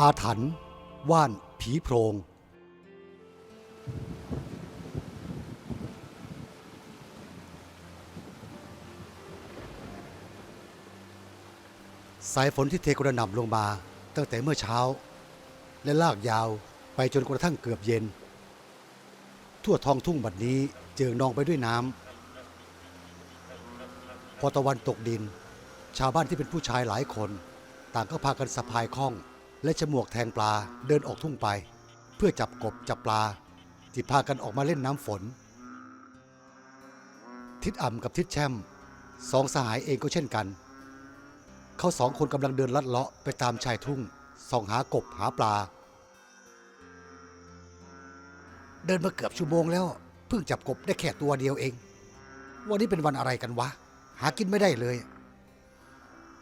อาถรรพ์ว่านผีโพรง สายฝนที่เทกระหน่ำลงมาตั้งแต่เมื่อเช้า และลากยาวไปจนกระทั่งเกือบเย็น ทั่วท้องทุ่งบัดนี้เจิงนองไปด้วยน้ำพอตะวันตกดิน ชาวบ้านที่เป็นผู้ชายหลายคน ต่างก็พากันสะพายข้อง และฉมวกแทงปลาเดินออกทุ่งไป เพื่อจับกบจับปลาที่พากันออกมาเล่นน้ำฝน ทิดอ่ำกับทิดแช่มสองสหายเองก็เช่นกัน เขาสองคนกำลังเดินลัดเลาะไปตามชายทุ่งส่องหากบหาปลา เดินมาเกือบชั่วโมงแล้วเพิ่งจับกบได้แค่ตัวเดียวเอง วันนี้เป็นวันอะไรกันวะ หากินไม่ได้เลย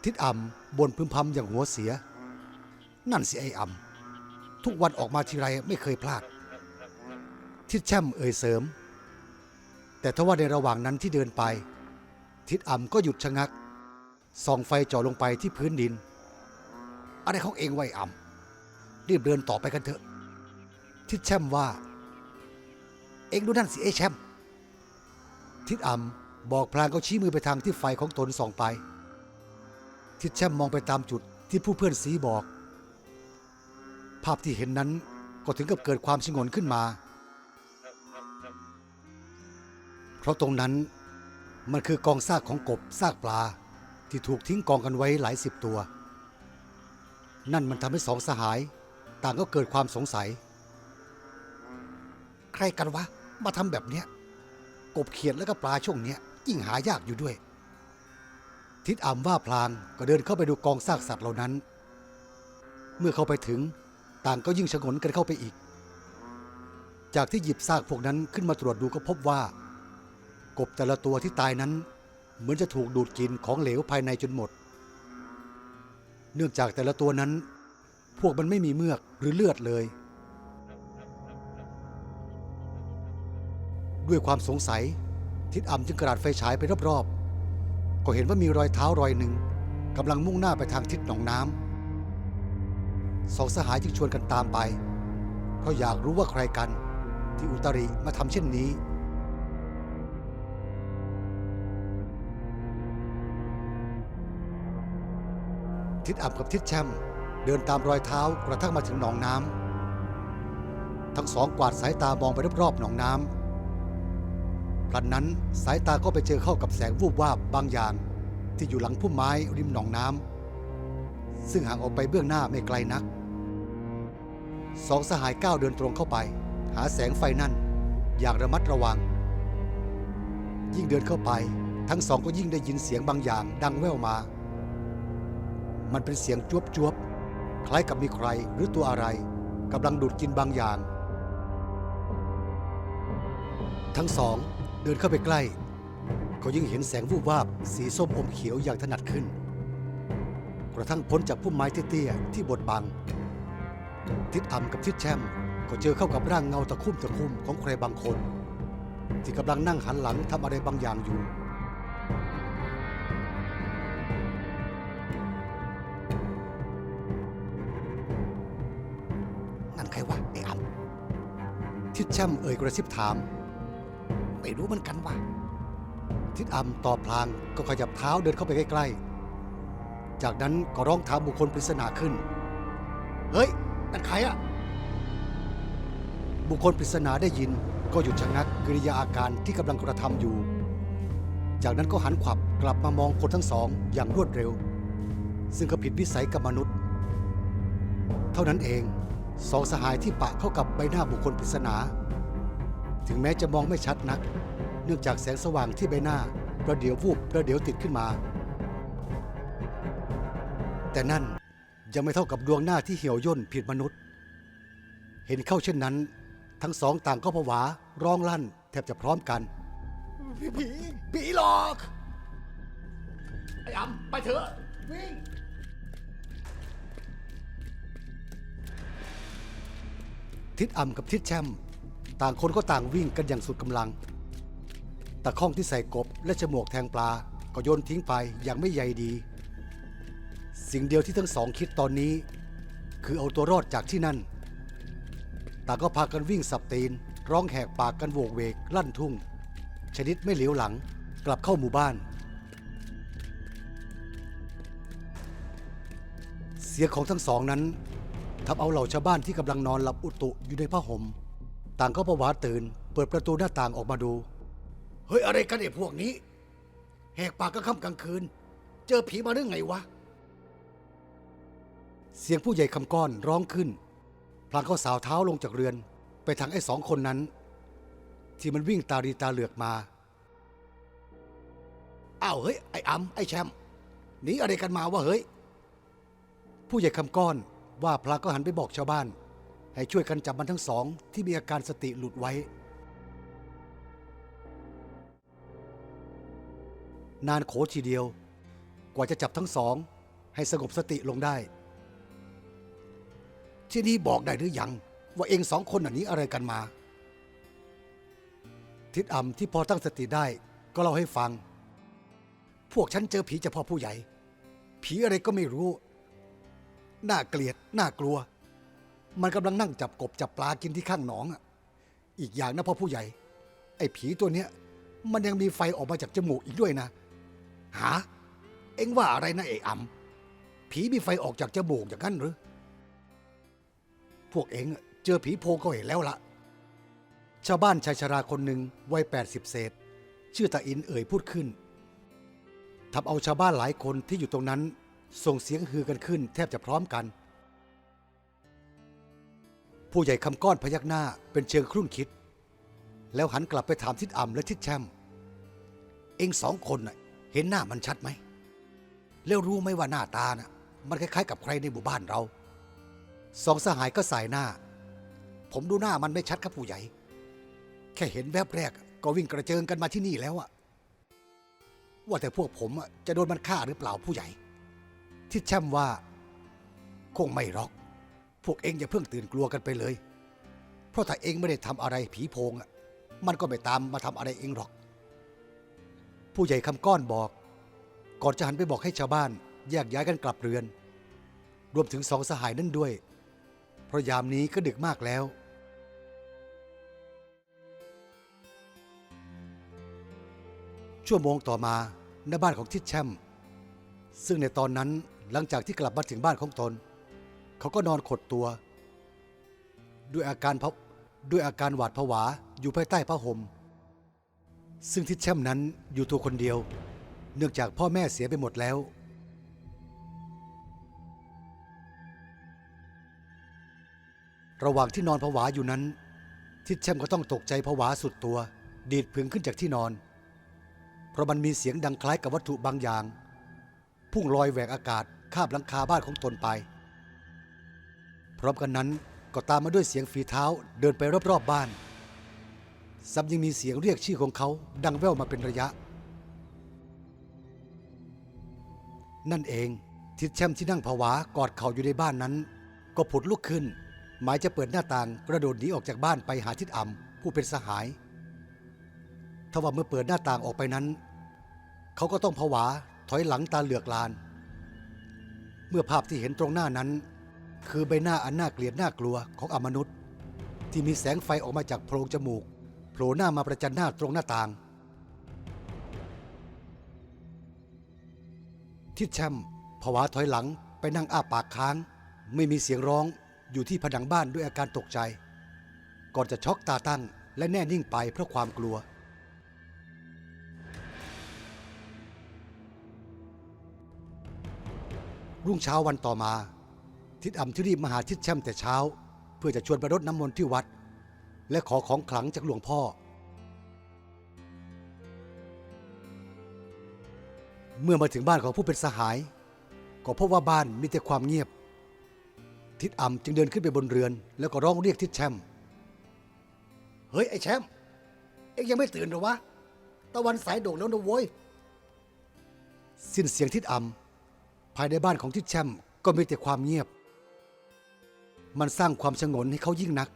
ทิดอ่ำบนพึมพำอย่างหัวเสีย นั่นสิไอ้อ่ำทุกวันออกมาทีไรไม่เคยพลาด ทิดแช่มเอ่ยเสริม แต่ถ้าว่าในระหว่างนั้นที่เดินไป ทิดอ่ำก็หยุดชะงักส่องไฟจ่อลงไปที่พื้นดิน อะไรของเองไว้อ่ำรีบเดินต่อไปกันเถอะ ทิดแช่มว่า เองดูนั่นสิไอ้แช่มทิดอ่ำบอกพลางเขาชี้มือไปทางที่ไฟของตนส่องไป ทิดแช่มมองไปตามจุดที่ผู้เพื่อนสีบอก ภาพที่เห็นนั้นก็ถึงกับเกิดความชงนขึ้นมา เพราะตรงนั้นมันคือกองซากของกบซากปลาที่ถูกทิ้งกองกันไว้หลายสิบตัว นั่นมันทำให้สองสหาย ต่างก็เกิดความสงสัย ใครกันวะ มาทำแบบเนี้ย กบเขียดแล้วก็ปลาช่วงเนี้ยยิ่งหายากอยู่ด้วย ทิดอ่ำว่าพลางก็เดินเข้าไปดูกองซากสัตว์เหล่านั้น เมื่อเข้าไปถึง ต่างก็ยิ่งชงนกันเข้าไปอีก จากที่หยิบซากพวกนั้นขึ้นมาตรวจดูก็พบว่า กบแต่ละตัวที่ตายนั้น เหมือนจะถูกดูดกินของเหลวภายในจนหมด เนื่องจากแต่ละตัวนั้น พวกมันไม่มีเมือกหรือเลือดเลย ด้วยความสงสัยทิดอ่ำจึงกระดาษไฟฉายไปรอบๆก็เห็นว่ามีรอยเท้ารอยหนึ่งกำลังมุ่งหน้าไปทางทิศหนองน้ำ สองสหายจึงชวนกันตามไป เพราะอยากรู้ว่าใครกันที่อุตริมาทำเช่นนี้ ทิดอ่ำกับทิดแชมเดินตามรอยเท้ากระทั่งมาถึงหนองน้ำทั้งสองกวาดสายตามองไปรอบๆหนองน้ำพลันนั้นสายตาก็ไปเจอเข้ากับแสงวูบวาบบางอย่างที่อยู่หลังพุ่มไม้ริมหนองน้ำซึ่งห่างออกไปเบื้องหน้าไม่ไกลนัก สองสหายก้าวเดินตรงเข้าไป หาแสงไฟนั่น อย่างระมัดระวัง ยิ่งเดินเข้าไป ทั้งสองก็ยิ่งได้ยินเสียงบางอย่างดังแว่วมา มันเป็นเสียงจวบจวบๆคล้ายกับมีใครหรือตัวอะไรกำลังดูดกินบางอย่าง ทั้งสองเดินเข้าไปใกล้ ก็ยิ่งเห็นแสงวูบวาบสีส้มอมเขียวอย่างถนัดขึ้น กระทั่งพ้นจากพุ่มไม้เตี้ยๆที่บดบัง ทิดอ่ำกับทิดแช่มก็เจอเข้ากับร่างเงาตะคุ่มตะคุ่มของใครบางคน ที่กำลังนั่งหันหลังทำอะไรบางอย่างอยู่ นั่นใครวะไอ้อ่ำทิดแช่มเอ่ยกระซิบถาม ไม่รู้เหมือนกันวะทิดอ่ำตอบพลางก็ขยับเท้าเดินเข้าไปใกล้ๆ จากนั้นก็ร้องถามบุคคลปริศนาขึ้น เฮ้ย นั่นใครอะบุคคลปริศนาได้ยินก็หยุดชะงักกิริยาอาการที่กำลังกระทำอยู่ จากนั้นก็หันขวับกลับมามองคนทั้งสองอย่างรวดเร็ว ซึ่งก็ผิดวิสัยกับมนุษย์ เท่านั้นเองสองสหายที่ปะเข้ากับใบหน้าบุคคลปริศนา ถึงแม้จะมองไม่ชัดนัก เนื่องจากแสงสว่างที่ใบหน้าประเดี๋ยววูบประเดี๋ยวติดขึ้นมา แต่นั่น ยังไม่เท่ากับดวงหน้าที่เหี่ยวย่นผิดมนุษย์ เห็นเข้าเช่นนั้น ทั้งสองต่างก็ผวาร้องลั่น แทบจะพร้อมกันผีผีผีหลอกไอ้อำไปเถอะวิ่งทิดอ่ำกับทิดแช่มต่างคนก็ต่างวิ่งกันอย่างสุดกำลังตะข้องที่ใส่กบและฉมวกแทงปลาก็โยนทิ้งไปอย่างไม่ใยดี สิ่งเดียวที่ทั้งสองคิดตอนนี้ คือเอาตัวรอดจากที่นั่น ต่างก็พากันวิ่งสับตีน ร้องแหกปากกันโวกเวกลั่นทุ่ง ชนิดไม่เหลียวหลังกลับเข้าหมู่บ้าน เสียงของทั้งสองนั้นทำเอาเหล่าชาวบ้านที่กำลังนอนหลับอุตุอยู่ในผ้าห่มต่างก็ประวาตื่น เปิดประตูหน้าต่างออกมาดู เฮ้ย อะไรกันไอ้พวกนี้ แหกปากกลางค่ำกลางคืน เจอผีมาเรื่องไงวะ เสียงผู้ใหญ่คำก้อนร้องขึ้น พลางเขาสาวเท้าลงจากเรือน ไปทางไอ้สองคนนั้น ที่มันวิ่งตาดีตาเหลือกมาอ้าวเฮ้ยไอ้อำไอ้แชมป์หนีอะไรกันมาวะเฮ้ย ผู้ใหญ่คำก้อนว่าพลางก็หันไปบอกชาวบ้าน ให้ช่วยกันจับมันทั้งสอง ที่มีอาการสติหลุดไว้ นานโขทีเดียว กว่าจะจับทั้งสอง ให้สงบสติลงได้ ที่นี่บอกได้หรือยัง ว่าเองสองคนอันนี้อะไรกันมา ทิดอ่ำที่พอตั้งสติได้ก็เล่าให้ฟัง พวกฉันเจอผีเฉพาะผู้ใหญ่ ผีอะไรก็ไม่รู้ น่าเกลียด น่ากลัว มันกำลังนั่งจับกบจับปลากินที่ข้างหนองอีกอย่างนะพ่อผู้ใหญ่ ไอ้ผีตัวเนี้ย มันยังมีไฟออกมาจากจมูกอีกด้วยนะ หา เอ็งว่าอะไรนะเอกอำผีมีไฟออกจากจมูกอย่างนั้นหรือ พวกเองเจอผีโพงก็เห็นแล้วละชาวบ้านชายชราคนหนึ่งวัยแปดสิบเศษ ชื่อตาอินเอ่ยพูดขึ้นทำเอาชาวบ้านหลายคนที่อยู่ตรงนั้น ส่งเสียงฮือกันขึ้น แทบจะพร้อมกัน ผู้ใหญ่คำก้อนพยักหน้าเป็นเชิงครุ่นคิด แล้วหันกลับไปถามทิดอ่ำและทิดแชมป์เอ็งสองคนน่ะเห็นหน้ามันชัดไหม แล้วรู้ไหมว่าหน้าตาน่ะ มันคล้ายๆ กับใครในหมู่บ้านเรา สองสหายก็สายหน้า ผมดูหน้ามันไม่ชัดครับผู้ใหญ่ แค่เห็นแวบแรก ก็วิ่งกระเจิงกันมาที่นี่แล้วอะว่าแต่พวกผมจะโดนมันฆ่าหรือเปล่าผู้ใหญ่ที่แช่มว่า คงไม่หรอก พวกเองอย่าเพิ่งตื่นกลัวกันไปเลย เพราะถ้าเองไม่ได้ทำอะไรผีโพงอะมันก็ไม่ตามมาทำอะไรเองหรอก ผู้ใหญ่คำก้อนบอก ก่อนจะหันไปบอกให้ชาวบ้านแยกย้ายกันกลับเรือน รวมถึงสองสหายนั่นด้วย เพราะยามนี้ก็ดึกมากแล้ว ชั่วโมงต่อมาในบ้านของทิดแชมป์ซึ่งในตอนนั้นหลังจากที่กลับมาถึงบ้านของตน เขาก็นอนขดตัว ด้วยอาการพด้วยอาการหวาดผวาอยู่ภายใต้ผ้าห่มซึ่งทิดแชมป์นั้นอยู่ตัวคนเดียว เนื่องจากพ่อแม่เสียไปหมดแล้ว ระหว่างที่นอนผวาอยู่นั้น ทิดแชมก็ต้องตกใจผวาสุดตัว ดีดผึงขึ้นจากที่นอน เพราะมันมีเสียงดังคล้ายกับวัตถุบางอย่าง พุ่งลอยแหวกอากาศคาบหลังคาบ้านของตนไป พร้อมกันนั้นก็ตามมาด้วยเสียงฝีเท้าเดินไปรอบๆบบ้าน ซ้ำยังมีเสียงเรียกชื่อของเขาดังแว่วมาเป็นระยะ นั่นเองทิดแชมที่นั่งผวากอดเข่าอยู่ในบ้านนั้น ก็ผุดลุกขึ้น หมายจะเปิดหน้าต่างกระโดดหนีออกจากบ้านไปหาทิดอ่ำผู้เป็นสหายทว่าเมื่อเปิดหน้าต่างออกไปนั้น เขาก็ต้องผวาถอยหลังตาเหลือกลาน เมื่อภาพที่เห็นตรงหน้านั้น คือใบหน้าอันน่าเกลียดน่ากลัวของอมนุษย์ ที่มีแสงไฟออกมาจากโพรงจมูกโผล่หน้ามาประจันหน้าตรงหน้าต่าง ทิดแชมป์ผวาถอยหลังไปนั่งอ้าปากค้าง ไม่มีเสียงร้อง อยู่ที่ผนังบ้านด้วยอาการตกใจ ก่อนจะช็อกตาตั้งและแน่นิ่งไปเพราะความกลัว รุ่งเช้าวันต่อมา ทิดอ่ำที่รีบมาหาทิดแช่มแต่เช้า เพื่อจะชวนไปรดน้ำมนต์ที่วัด และขอของขลังจากหลวงพ่อ เมื่อมาถึงบ้านของผู้เป็นสหาย ก็พบว่าบ้านมีแต่ความเงียบ ทิดอ่ำจึงเดินขึ้นไปบนเรือน แล้วก็ร้องเรียกทิดแชมป์เฮ้ยไอ้แชมป์เอ็งยังไม่ตื่นหรอวะ ตะวันสายโด่งแล้วนะโว้ย สิ้นเสียงทิดอ่ำภายในบ้านของทิดแชมป์ก็มีแต่ความเงียบ มันสร้างความชงนให้เขายิ่งนัก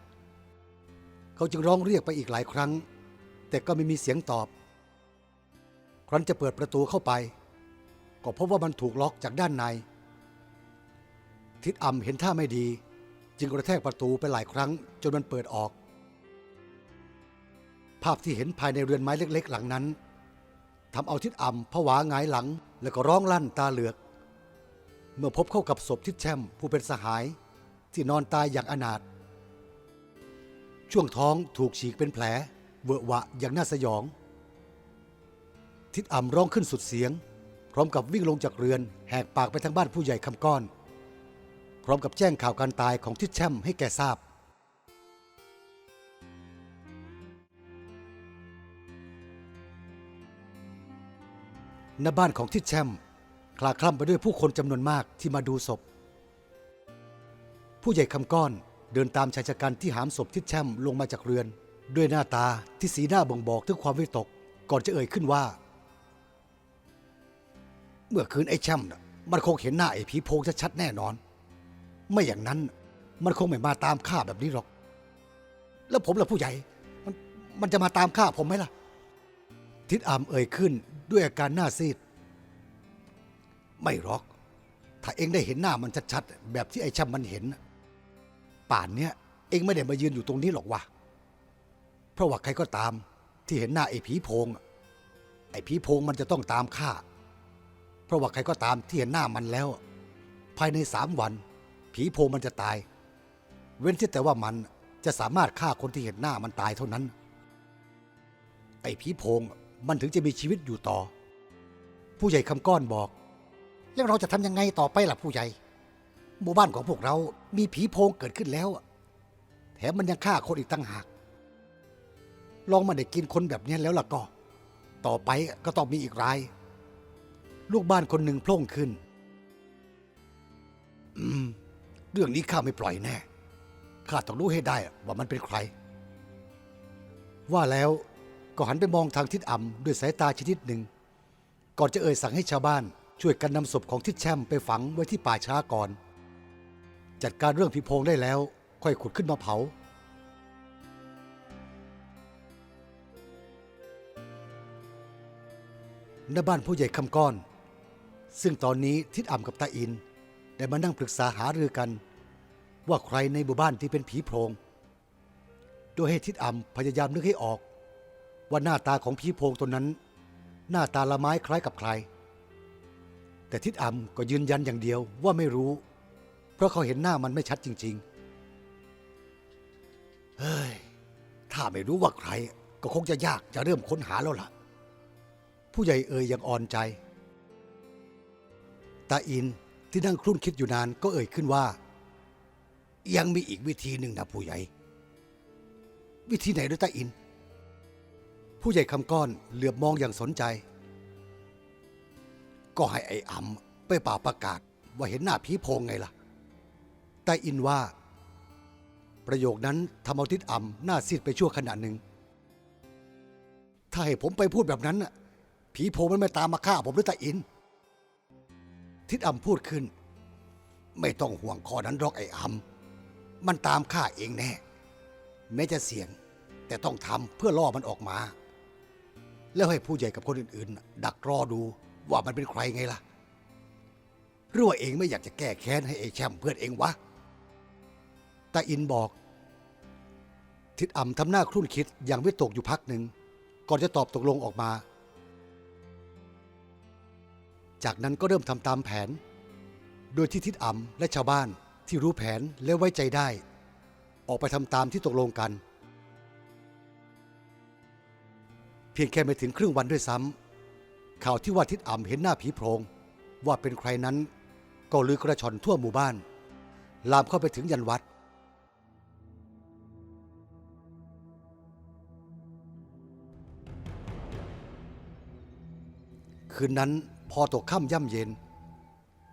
เขาจึงร้องเรียกไปอีกหลายครั้ง แต่ก็ไม่มีเสียงตอบ ครั้นจะเปิดประตูเข้าไป ก็พบว่ามันถูกล็อกจากด้านใน ทิดอำเห็นท่าไม่ดี จึงกระแทกประตูไปหลายครั้งจนมันเปิดออก ภาพที่เห็นภายในเรือนไม้เล็ก ๆ หลังนั้นทำเอาทิดอำผวาหงายหลัง แล้วก็ร้องลั่นตาเหลือก เมื่อพบเข้ากับศพทิดแช่มผู้เป็นสหาย ที่นอนตายอย่างอนาถช่วงท้องถูกฉีกเป็นแผลเวอะหวะอย่างน่าสยอง ทิดอ่ำร้องขึ้นสุดเสียง พร้อมกับวิ่งลงจากเรือนแหกปากไปทางบ้านผู้ใหญ่คำก้อน พร้อมกับแจ้งข่าวการตายของทิดแช่มให้แกทราบ ณ บ้านของทิดแช่มคลาคล่ำไปด้วยผู้คนจำนวนมากที่มาดูศพ ผู้ใหญ่คำก้อนเดินตามชายชะกันที่หามศพทิดแช่มลงมาจากเรือน ด้วยหน้าตาที่สีหน้าบ่งบอกถึงความวิตก ก่อนจะเอ่ยขึ้นว่า เมื่อคืนไอ้แช่มน่ะมันคงเห็นหน้าไอ้ผีโพงชัดๆแน่นอน ไม่อย่างนั้น มันคงไม่มาตามข้าแบบนี้หรอก แล้วผมล่ะผู้ใหญ่ มันมันจะมาตามข้าผมไหมล่ะ ทิดอามเอ่ยขึ้นด้วยอาการหน้าซีด ไม่หรอก ถ้าเองได้เห็นหน้ามันชัดๆ แบบที่ไอ้ช่ำมันเห็น ป่านเนี้ยเองไม่ได้มายืนอยู่ตรงนี้หรอกวะเพราะว่าใครก็ตามที่เห็นหน้าไอ้ผีโพง ไอ้ผีโพงมันจะต้องตามข้า เพราะว่าใครก็ตามที่เห็นหน้ามันแล้ว ภายในสามวัน ผีโพงมันจะตาย เว้นที่แต่ว่ามันจะสามารถฆ่าคนที่เห็นหน้ามันตายเท่านั้น ไอ้ผีโพงมันถึงจะมีชีวิตอยู่ต่อ ผู้ใหญ่คำก้อนบอก แล้วเราจะทำยังไงต่อไปล่ะผู้ใหญ่ หมู่บ้านของพวกเรามีผีโพงเกิดขึ้นแล้ว แถมมันยังฆ่าคนอีกตั้งหาก ลองมาได้กินคนแบบนี้แล้วล่ะก็ ต่อไปก็ต้องมีอีกราย ลูกบ้านคนหนึ่งโพล่งขึ้น อืม เรื่องนี้ข้าไม่ปล่อยแน่ ข้าต้องรู้ให้ได้ว่ามันเป็นใคร ว่าแล้วก็หันไปมองทางทิศอ่ำด้วยสายตาชนิดหนึ่ง ก่อนจะเอ่ยสั่งให้ชาวบ้าน ช่วยกันนำศพของทิดแช่มไปฝังไว้ที่ป่าช้าก่อน จัดการเรื่องผีโพงได้แล้ว ค่อยขุดขึ้นมาเผาณบ้านผู้ใหญ่คำก้อน ซึ่งตอนนี้ทิดอ่ำกับตาอิน ได้มานั่งปรึกษาหารือกัน ว่าใครในหมู่บ้านที่เป็นผีโพงโดยให้ทิดอ่ำพยายามนึกให้ออก ว่าหน้าตาของผีโพงตนนั้น หน้าตาละไม้คล้ายกับใคร แต่ทิดอ่ำก็ยืนยันอย่างเดียวว่าไม่รู้ เพราะเขาเห็นหน้ามันไม่ชัดจริง ๆ เฮ้ย ถ้าไม่รู้ว่าใคร ก็คงจะยากจะเริ่มค้นหาแล้วล่ะ ผู้ใหญ่เอ่ยอย่างอ่อนใจ ตาอิน ที่นั่งครุ่นคิดอยู่นานก็เอ่ยขึ้นว่า ยังมีอีกวิธีหนึ่งนะผู้ใหญ่ วิธีไหนด้วยตาอิน ผู้ใหญ่คำก้อนเหลือบมองอย่างสนใจ ก็ให้ไอ้อำไปเป่าประกาศว่าเห็นหน้าผีโพงไงล่ะตาอินว่า ประโยคนั้นทำเอาทิดอ่ำหน้าซีดไปชั่วขณะหนึ่ง ถ้าให้ผมไปพูดแบบนั้นน่ะผีโพงมันไม่ตามมาฆ่าผมด้วยตาอิน ทิดอ่ำพูดขึ้น ไม่ต้องห่วงข้อนั้นหรอกไอ้อ่ำมันตามฆ่าเองแน่ แม้จะเสี่ยง แต่ต้องทำเพื่อล่อมันออกมา แล้วให้ผู้ใหญ่กับคนอื่นๆ ดักรอดูว่ามันเป็นใครไงล่ะหรือว่าเองไม่อยากจะแก้แค้นให้ไอ้แชมเพื่อนเองวะตาอินบอก ทิดอ่ำทำหน้าครุ่นคิดอย่างวิตกอยู่พักหนึ่ง ก่อนจะตอบตกลงออกมา จากนั้นก็เริ่มทำตามแผน โดยที่ทิดอ่ำและชาวบ้านที่รู้แผนและไว้ใจได้ ออกไปทำตามที่ตกลงกัน เพียงแค่ไม่ถึงครึ่งวันด้วยซ้ำข่าวที่ว่าทิดอ่ำเห็นหน้าผีโพรง ว่าเป็นใครนั้น ก็ลือกระชอนทั่วหมู่บ้าน ลามเข้าไปถึงยันวัดคืนนั้น พอตกค่ำย่ำเย็น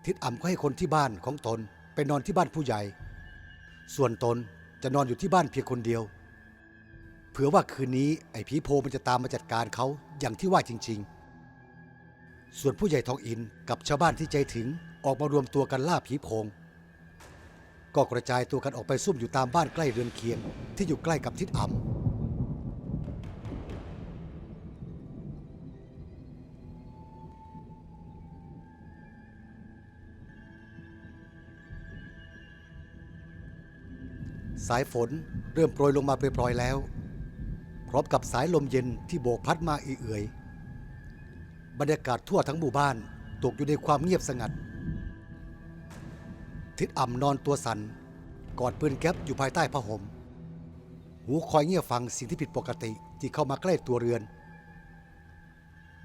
ทิดอ่ำก็ให้คนที่บ้านของตนไปนอนที่บ้านผู้ใหญ่ ส่วนตนจะนอนอยู่ที่บ้านเพียงคนเดียว เผื่อว่าคืนนี้ไอ้ผีโพมันจะตามมาจัดการเขาอย่างที่ว่าจริง ๆ ส่วนผู้ใหญ่ทองอินกับชาวบ้านที่ใจถึงออกมารวมตัวกันล่าผีโพง ก็กระจายตัวกันออกไปซุ่มอยู่ตามบ้านใกล้เรือนเคียงที่อยู่ใกล้กับทิดอ่ำ สายฝนเริ่มโปรยลงมาเปรยๆแล้ว พร้อมกับสายลมเย็นที่โบกพัดมาเอื่อยๆบรรยากาศทั่วทั้งหมู่บ้านตกอยู่ในความเงียบสงัด ทิดอ่ำนอนตัวสัน่นกอดปืนแก๊ปอยู่ภายใต้ผ้าห่มหูคอยเงียบฟังสิ่งที่ผิดปกติที่เข้ามาใกล้ตัวเรือน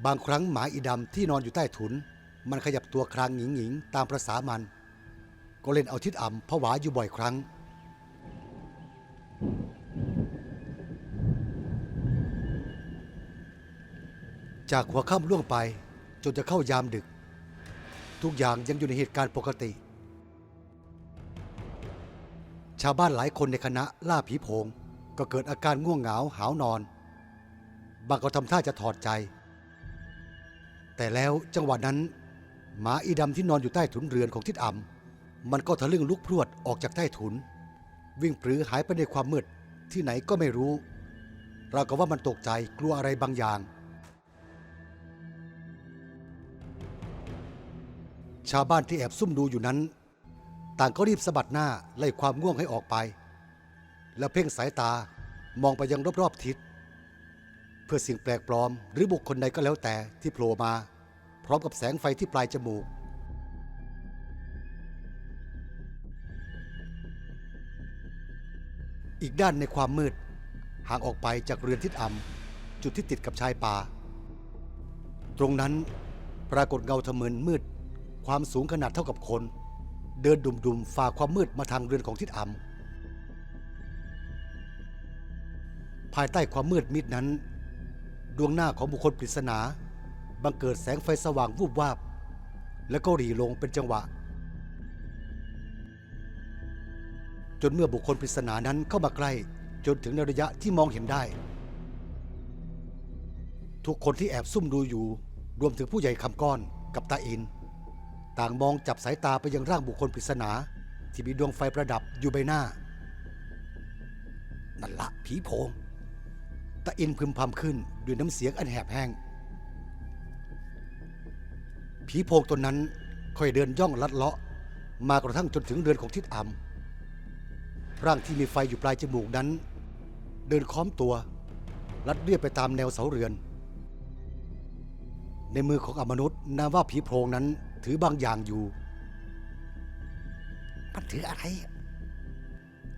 บางครั้งหมาอีดำที่นอนอยู่ใต้ถุน มันขยับตัวครางหงิงหงิงๆตามประษามัน ก็เล่นเอาทิดอ่ำผวาอยู่บ่อยครั้ง จากหัวค่ำล่วงไปจนจะเข้ายามดึก ทุกอย่างยังอยู่ในเหตุการณ์ปกติ ชาวบ้านหลายคนในคณะล่าผีโพง ก็เกิดอาการง่วงเหงาหาวนอน บางก็ทำท่าจะถอดใจ แต่แล้วจังหวะนั้น หมาอีดำที่นอนอยู่ใต้ถุนเรือนของทิดอ่ำมันก็ทะลึ่งลุกพรวดออกจากใต้ถุน วิ่งปรือหายไปในความมืดที่ไหนก็ไม่รู้ เราก็ว่ามันตกใจกลัวอะไรบางอย่าง ชาวบ้านที่แอบซุ่มดูอยู่นั้น ต่างก็รีบสะบัดหน้าไล่ความง่วงให้ออกไป แล้วเพ่งสายตามองไปยังรอบๆทิศ เพื่อสิ่งแปลกปลอม หรือบุคคลใดก็แล้วแต่ที่โผล่มา พร้อมกับแสงไฟที่ปลายจมูก อีกด้านในความมืด ห่างออกไปจากเรือนทิศอ่ำจุดที่ติดกับชายป่า ตรงนั้นปรากฏเงาทะเมินมืด ความสูงขนาดเท่ากับคน เดินดุมๆฝ่าความมืดมาทางเรือนของทิศอ่ำภายใต้ความมืดมิดนั้น ดวงหน้าของบุคคลปริศนา บังเกิดแสงไฟสว่างวูบวาบ แล้วก็หรี่ลงเป็นจังหวะ จนเมื่อบุคคลปริศนานั้นเข้ามาใกล้ จนถึงในระยะที่มองเห็นได้ ทุกคนที่แอบซุ่มดูอยู่รวมถึงผู้ใหญ่คำก้อนกับตาอิน ต่างมองจับสายตาไปยังร่างบุคคลปริศนา ที่มีดวงไฟประดับอยู่ใบหน้า นั่นละผีโพงตาอินพึมพำขึ้นด้วยน้ำเสียงอันแหบแห้ง ผีโพงตนนั้นค่อยเดินย่องลัดเลาะ มากระทั่งจนถึงเรือนของทิดอ่ำร่างที่มีไฟอยู่ปลายจมูกนั้น เดินค้อมตัว ลัดเรียบไปตามแนวเสาเรือน ในมือของอมนุษย์นามว่าผีโพงนั้น ถือบางอย่างอยู่ มันถืออะไร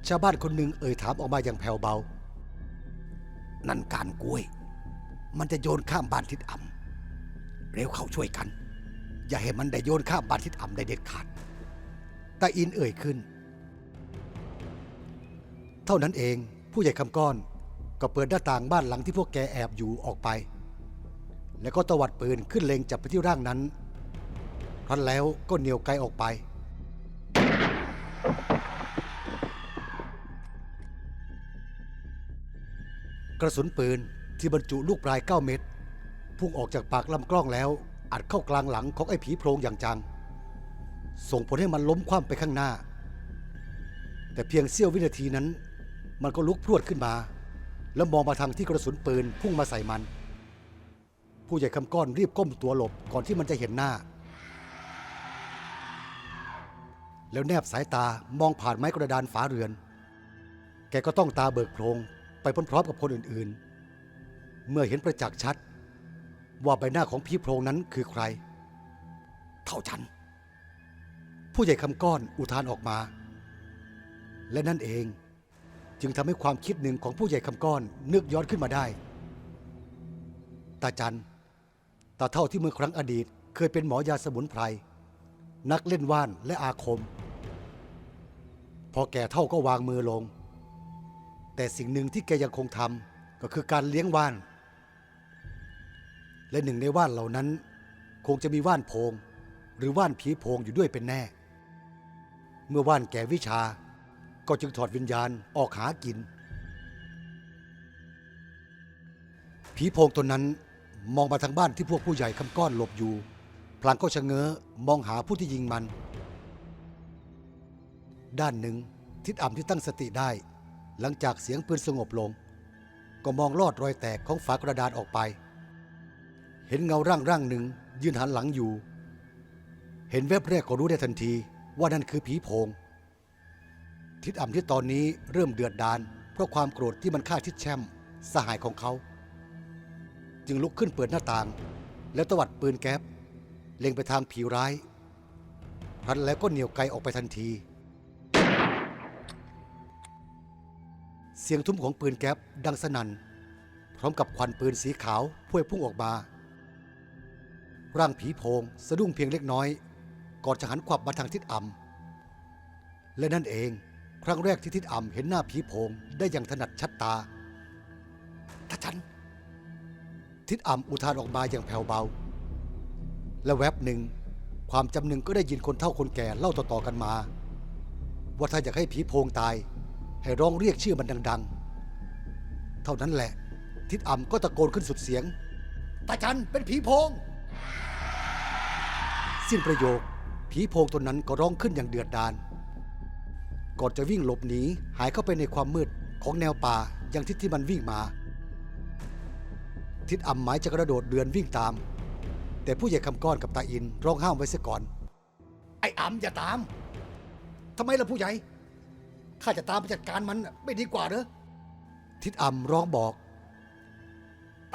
ชาวบ้านคนหนึ่งเอ่ยถามออกมาอย่างแผ่วเบา นั่นการกล้วย มันจะโยนข้ามบ้านทิศอ่ำเร็วเข้าช่วยกัน อย่าให้มันได้โยนข้ามบ้านทิศอ่ำได้เด็ดขาดตาอินเอ่ยขึ้น เท่านั้นเองผู้ใหญ่คำก้อนก็เปิดหน้าต่างบ้านหลังที่พวกแกแอบอยู่ออกไป แล้วก็ตวัดปืนขึ้นเล็งจับไปที่ร่างนั้น ครั้นแล้วก็เหนียวไกลออกไป กระสุนปืนที่บรรจุลูกปลาย 9 เม็ดพุ่งออกจากปากลำกล้องแล้ว อัดเข้ากลางหลังของไอ้ผีโพรงอย่างจัง ส่งผลให้มันล้มคว่ำไปข้างหน้า แต่เพียงเสี้ยววินาทีนั้น มันก็ลุกพรวดขึ้นมา แล้วมองมาทางที่กระสุนปืนพุ่งมาใส่มัน ผู้ใหญ่คำก้อนรีบก้มตัวหลบก่อนที่มันจะเห็นหน้า แล้วแนบสายตามองผ่านไม้กระดานฝาเรือน แกก็ต้องตาเบิกโพลงไปพร้อมๆกับคนอื่นๆ เมื่อเห็นประจักษ์ชัด ว่าใบหน้าของพี่โพรงนั้นคือใคร เท่าฉัน ผู้ใหญ่คำก้อนอุทานออกมา และนั่นเองจึงทำให้ความคิดหนึ่งของผู้ใหญ่คำก้อนนึกย้อนขึ้นมาได้ ตาจันตาเท่าที่เมื่อครั้งอดีต เคยเป็นหมอยาสมุนไพร นักเล่นว่านและอาคม พอแก่เท่าก็วางมือลง แต่สิ่งหนึ่งที่แกยังคงทำก็คือการเลี้ยงว่าน และหนึ่งในว่านเหล่านั้น คงจะมีว่านโพง หรือว่านผีโพงอยู่ด้วยเป็นแน่ เมื่อว่านแก่วิชาก็จึงถอดวิญญาณออกหากิน ผีโพงตนนั้นมองมาทางบ้านที่พวกผู้ใหญ่คำก้อนหลบอยู่ พลางก็ชะเง้อมองหาผู้ที่ยิงมัน ด้านหนึ่งทิศอ่ำที่ตั้งสติได้ หลังจากเสียงปืนสงบลง ก็มองลอดรอยแตกของฝากระดานออกไป เห็นเงาร่างร่างหนึ่งยืนหันหลังอยู่ เห็นแวบแรกก็รู้ได้ทันทีว่านั่นคือผีโพง ทิดอ่ำที่ตอนนี้เริ่มเดือดดาลเพราะความโกรธที่มันฆ่าทิดแช่มสหายของเขา จึงลุกขึ้นเปิดหน้าต่าง แล้วตวัดปืนแก๊ป เล็งไปทางผีร้ายพลันแล้วก็เหนี่ยวไกลออกไปทันที เสียงทุ้มของปืนแก๊ปดังสนั่น พร้อมกับควันปืนสีขาวพวยพุ่งออกมา ร่างผีโพงสะดุ้งเพียงเล็กน้อย ก่อนจะหันขวับมาทางทิศอ่ำและนั่นเองครั้งแรกที่ทิศอ่ำเห็นหน้าผีโพงได้อย่างถนัดชัดตา ถ้าฉัน ทิศอ่ำอุทานออกมาอย่างแผ่วเบา และแวบหนึ่งความจำหนึ่งก็ได้ยินคนเฒ่าคนแก่เล่าต่อๆกันมา ว่าถ้าอยากให้ผีโพงตาย ให้ร้องเรียกชื่อมันดัง ๆ เท่านั้นแหละ ทิศอ่ำก็ตะโกนขึ้นสุดเสียงตาจันเป็นผีโพง สิ้นประโยค ผีโพงตนนั้นก็ร้องขึ้นอย่างเดือดดาลก่อนจะวิ่งหลบหนีหายเข้าไปในความมืดของแนวป่าอย่างทิศที่มันวิ่งมา ทิศอ่ำหมายจะกระโดดเดือนวิ่งตาม แต่ผู้ใหญ่คำก้อนกับตาอินร้องห้ามไว้เสียก่อน ไอ้อ่ำอย่าตามทำไมล่ะผู้ใหญ่ข้าจะตามไปจัดการมันไม่ดีกว่าเหรอทิศอ่ำร้องบอก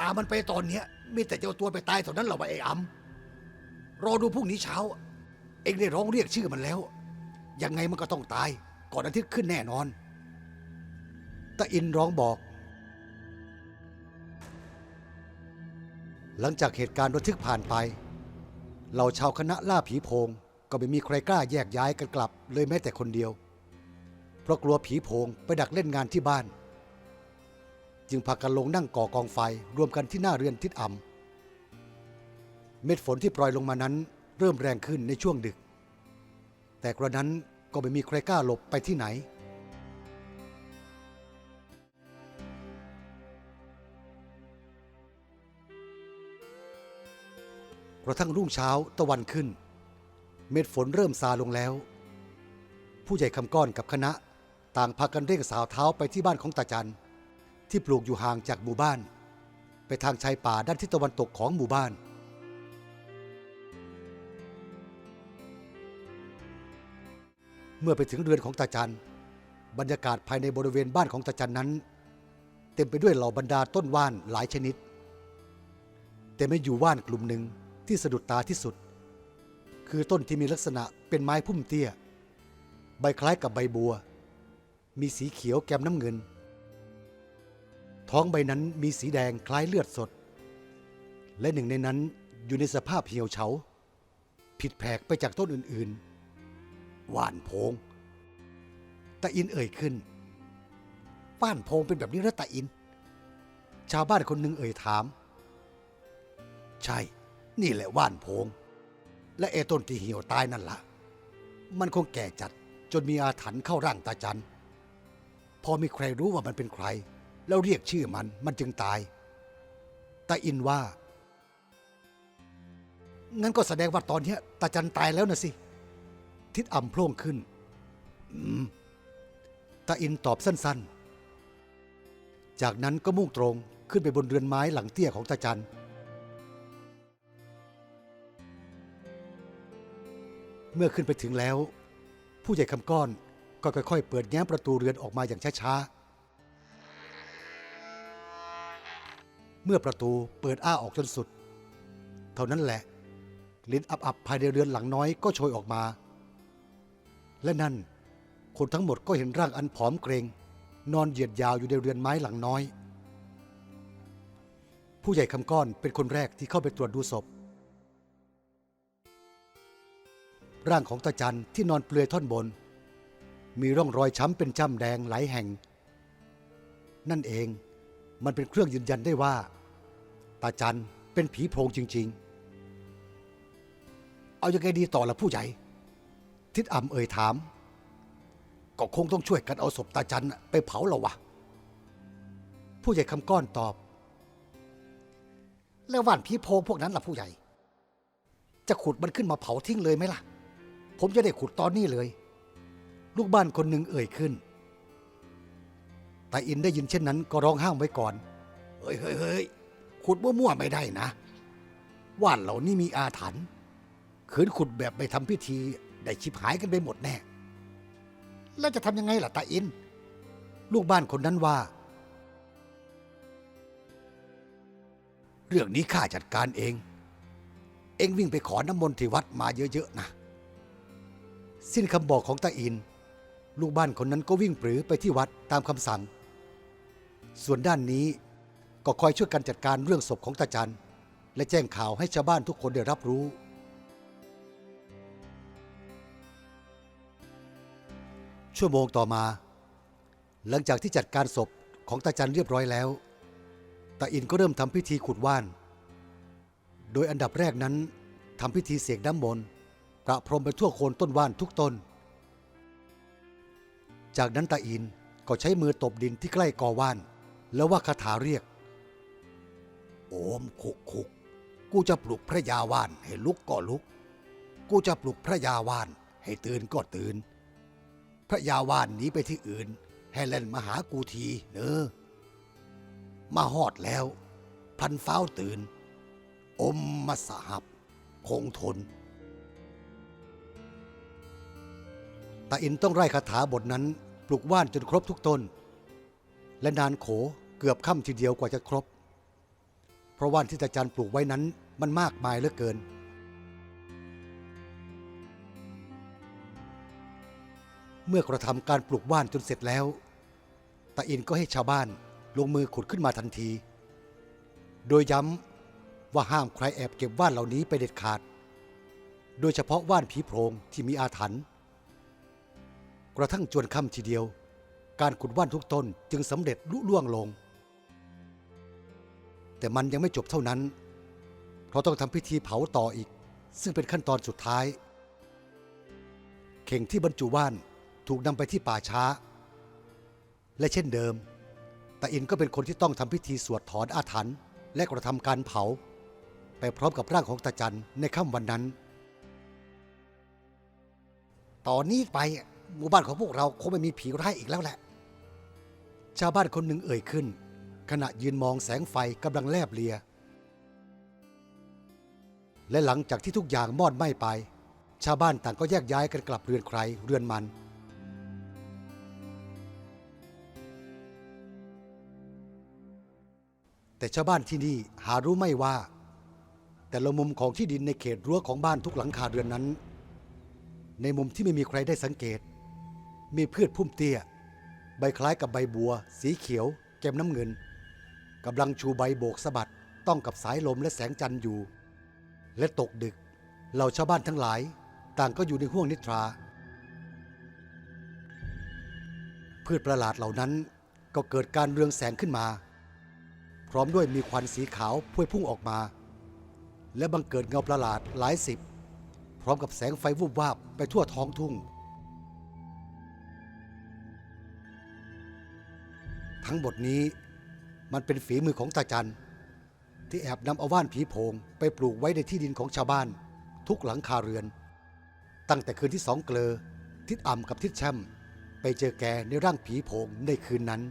ตามมันไปตอนเนี้ยมีแต่จะเอาตัวไปตายเท่านั้นเหรอวะไอ้อ่ำรอดูพรุ่งนี้เช้า เองได้ร้องเรียกชื่อมันแล้ว ยังไงมันก็ต้องตาย ก่อนอาทิตย์ขึ้นแน่นอนตาอินร้องบอก หลังจากเหตุการณ์ระทึกผ่านไปเหล่าชาวคณะล่าผีโพงก็ไม่มีใครกล้าแยกย้ายกันกลับเลยแม้แต่คนเดียว เพราะกลัวผีโพงไปดักเล่นงานที่บ้าน จึงพากันลงนั่งก่อกองไฟรวมกันที่หน้าเรือนทิศอ่ำเม็ดฝนที่ปล่อยลงมานั้นเริ่มแรงขึ้นในช่วงดึก แต่กระนั้นก็ไม่มีใครกล้าหลบไปที่ไหน กระทั่งรุ่งเช้าตะวันขึ้น เม็ดฝนเริ่มซาลงแล้ว ผู้ใหญ่คำก้อนกับคณะต่างพากันเร่งสาวเท้าไปที่บ้านของตาจันที่ปลูกอยู่ห่างจากหมู่บ้าน ไปทางชายป่าด้านทิศตะวันตกของหมู่บ้าน เมื่อไปถึงเรือนของตาจันบรรยากาศภายในบริเวณบ้านของตาจันนั้น เต็มไปด้วยเหล่าบรรดาต้นว่านหลายชนิด แต่ไม่อยู่ว่านกลุ่มหนึ่ง ที่สะดุดตาที่สุด คือต้นที่มีลักษณะเป็นไม้พุ่มเตี้ย ใบคล้ายกับใบบัว มีสีเขียวแกมน้ำเงิน ท้องใบนั้นมีสีแดงคล้ายเลือดสด และหนึ่งในนั้นอยู่ในสภาพเหี่ยวเฉา ผิดแผกไปจากต้นอื่นๆ หวานโพงตาอินเอ่ยขึ้นว่านโพงเป็นแบบนี้แล้วตาอิน ชาวบ้านคนหนึ่งเอ่ยถาม ใช่ นี่แหละว่านโพง และเอต้นที่เหี่ยวตายนั่นละ่ะ มันคงแก่จัดจนมีอาถรรพ์เข้าร่างตาจันพอมีใครรู้ว่ามันเป็นใคร แล้วเรียกชื่อมันมันจึงตายตาอินว่า งั้นก็แสดงว่าตอนนี้ตาจันตายแล้วนะสิ ทิดอ่ำโพล่งขึ้น อืมตาอินตอบสั้นๆ จากนั้นก็มุ่งตรงขึ้นไปบนเรือนไม้หลังเตี้ยของตาจัน เมื่อขึ้นไปถึงแล้ว ผู้ใหญ่คำก้อนก็ค่อยๆ เปิดแง้มประตูเรือนออกมาอย่างช้าๆ เมื่อประตูเปิดอ้าออกจนสุด เท่านั้นแหละ ลิ้นอับๆภายในเรือนหลังน้อยก็โชยออกมา และนั่นคนทั้งหมดก็เห็นร่างอันผอมเกรง นอนเหยียดยาวอยู่ในเรือนไม้หลังน้อย ผู้ใหญ่คำก้อนเป็นคนแรกที่เข้าไปตรวจดูศพ ร่างของตาจันที่นอนเปลือยท่อนบน มีร่องรอยช้ำเป็นจ้ำแดงหลายแห่ง นั่นเองมันเป็นเครื่องยืนยันได้ว่า ตาจันเป็นผีโพงจริง ๆ เอาอยังไงดีต่อละผู้ใหญ่ ทิดอ่ำเอ่ยถาม ก็คงต้องช่วยกันเอาศพตาจันไปเผาแล้ววะ ผู้ใหญ่คำก้อนตอบ แล้วว่านผีโพงพวกนั้นล่ะผู้ใหญ่ จะขุดมันขึ้นมาเผาทิ้งเลยไหมล่ะ ผมจะได้ขุดตอนนี้เลย ลูกบ้านคนหนึ่งเอ่ยขึ้นแต่อินได้ยินเช่นนั้นก็ร้องห้ามไว้ก่อน เฮ้ยเฮ้ยเฮ้ยขุดมั่วๆไม่ได้นะ ว่านเหล่านี้มีอาถรรพ์ขืนขุดแบบไม่ทำพิธี ได้ชิบหายกันไปหมดแน่ แล้วจะทำยังไงล่ะตาอิน ลูกบ้านคนนั้นว่า เรื่องนี้ข้าจัดการเอง เอ็งวิ่งไปขอน้ำมนต์ที่วัดมาเยอะๆนะ สิ้นคำบอกของตาอิน ลูกบ้านคนนั้นก็วิ่งปรือไปที่วัดตามคำสั่ง ส่วนด้านนี้ก็คอยช่วยกันจัดการเรื่องศพของตาจันและแจ้งข่าวให้ชาวบ้านทุกคนได้รับรู้ ชั่วโมงต่อมา หลังจากที่จัดการศพของตาจันเรียบร้อยแล้วตาอินก็เริ่มทำพิธีขุดว่าน โดยอันดับแรกนั้นทำพิธีเสกน้ำมนต์ ประพรมไปทั่วโคนต้นว่านทุกต้น จากนั้นตาอินก็ใช้มือตบดินที่ใกล้กอว่าน แล้วว่าคาถาเรียก โอมคุกคุกกูจะปลุกพระยาว่านให้ลุกก็ลุก กูจะปลุกพระยาว่านให้ตื่นก็ตื่น พระยาว่านหนีไปที่อื่น ให้เล่นมาหากูทีเนอมาหอดแล้ว พันฟ้าตื่น อมมาสหับ คงทน ตาอินต้องไล่คาถาบทนั้นปลุกว่านจนครบทุกต้น และนานโขเกือบค่ำทีเดียวกว่าจะครบ เพราะว่านที่ตาจันปลูกไว้นั้นมันมากมายเหลือเกิน เมื่อกระทำการปลูกว่านจนเสร็จแล้วตาอินก็ให้ชาวบ้านลงมือขุดขึ้นมาทันที โดยย้ำว่าห้ามใครแอบเก็บว่านเหล่านี้ไปเด็ดขาด โดยเฉพาะว่านผีโพรงที่มีอาถรรพ์ กระทั่งจวนค่ำทีเดียว การขุดว่านทุกต้นจึงสำเร็จลุล่วงลง แต่มันยังไม่จบเท่านั้น เพราะต้องทำพิธีเผาต่ออีก ซึ่งเป็นขั้นตอนสุดท้าย เข่งที่บรรจุว่านถูกนำไปที่ป่าช้า และเช่นเดิมตาอินก็เป็นคนที่ต้องทำพิธีสวดถอนอาถรรพ์และกระทำการเผา ไปพร้อมกับร่างของตาจันในค่ำวันนั้น ตอนนี้ไป หมู่บ้านของพวกเราคงไม่มีผีร้ายอีกแล้วแหละ ชาวบ้านคนหนึ่งเอ่ยขึ้น ขณะยืนมองแสงไฟกำลังแลบเลีย และหลังจากที่ทุกอย่างมอดไหม้ไป ชาวบ้านต่างก็แยกย้ายกันกลับเรือนใครเรือนมันแต่ชาวบ้านที่นี่หารู้ไม่ว่า แต่ละมุมของที่ดินในเขตรั้วของบ้านทุกหลังคาเรือนนั้น ในมุมที่ไม่มีใครได้สังเกต มีพืชพุ่มเตี้ย ใบคล้ายกับใบบัว สีเขียว แก้มน้ำเงินกำลังชูใบโบกสะบัดต้องกับสายลมและแสงจันทร์อยู่ และตกดึกเหล่าชาวบ้านทั้งหลาย ต่างก็อยู่ในห้วงนิทรา พืชประหลาดเหล่านั้นก็เกิดการเรืองแสงขึ้นมา พร้อมด้วยมีควันสีขาวพวยพุ่งออกมา และบังเกิดเงาประหลาดหลายสิบ พร้อมกับแสงไฟวูบวาบไปทั่วท้องทุ่ง ทั้งหมดนี้มันเป็นฝีมือของตาจันที่แอบนำเอาว่านผีโพงไปปลูกไว้ในที่ดินของชาวบ้าน ทุกหลังคาเรือน ตั้งแต่คืนที่สองเกลอ ทิดอ่ำกับทิดแช่มไปเจอแกในร่างผีโพงในคืนนั้น